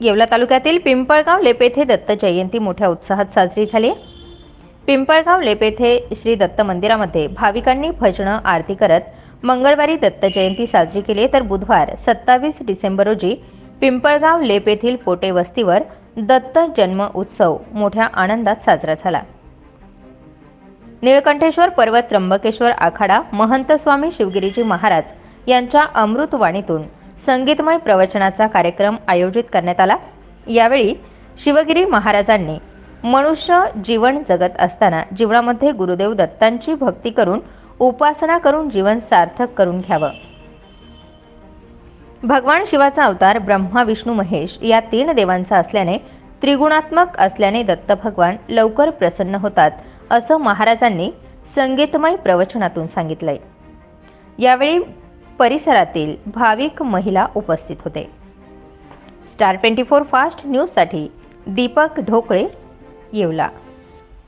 येवला तालुक्यातील पिंपळगाव लेपेथे दत्त जयंती मोठ्या उत्साहात साजरी झाली. पिंपळगाव लेपेथे श्री दत्त मंदिरामध्ये भाविकांनी भजनं आरती करत मंगळवारी दत्त जयंती साजरी केली. तर बुधवार सत्तावीस डिसेंबर रोजी पिंपळगाव लेपेथील पोटे वस्तीवर दत्त जन्म उत्सव मोठ्या आनंदात साजरा झाला. निळकंठेश्वर पर्वत त्र्यंबकेश्वर आखाडा महंत स्वामी शिवगिरीजी महाराज यांच्या अमृतवाणीतून संगीतमय प्रवचनाचा कार्यक्रम आयोजित करण्यात आला. यावेळी शिवगिरी महाराजांनी मनुष्य जीवन जगत असताना जीवनामध्ये गुरुदेव दत्तांची भक्ती करून उपासना करून जीवन सार्थक करून घ्यावं. भगवान शिवाचा अवतार ब्रह्मा विष्णू महेश या तीन देवांचा असल्याने त्रिगुणात्मक असल्याने दत्त भगवान लवकर प्रसन्न होतात असं महाराजांनी संगीतमय प्रवचनातून सांगितलंय. यावेळी परिसरातील भाविक महिला उपस्थित होते. स्टार ट्वेंटी फोर फास्ट न्यूजसाठी दीपक ढोकळे येवला.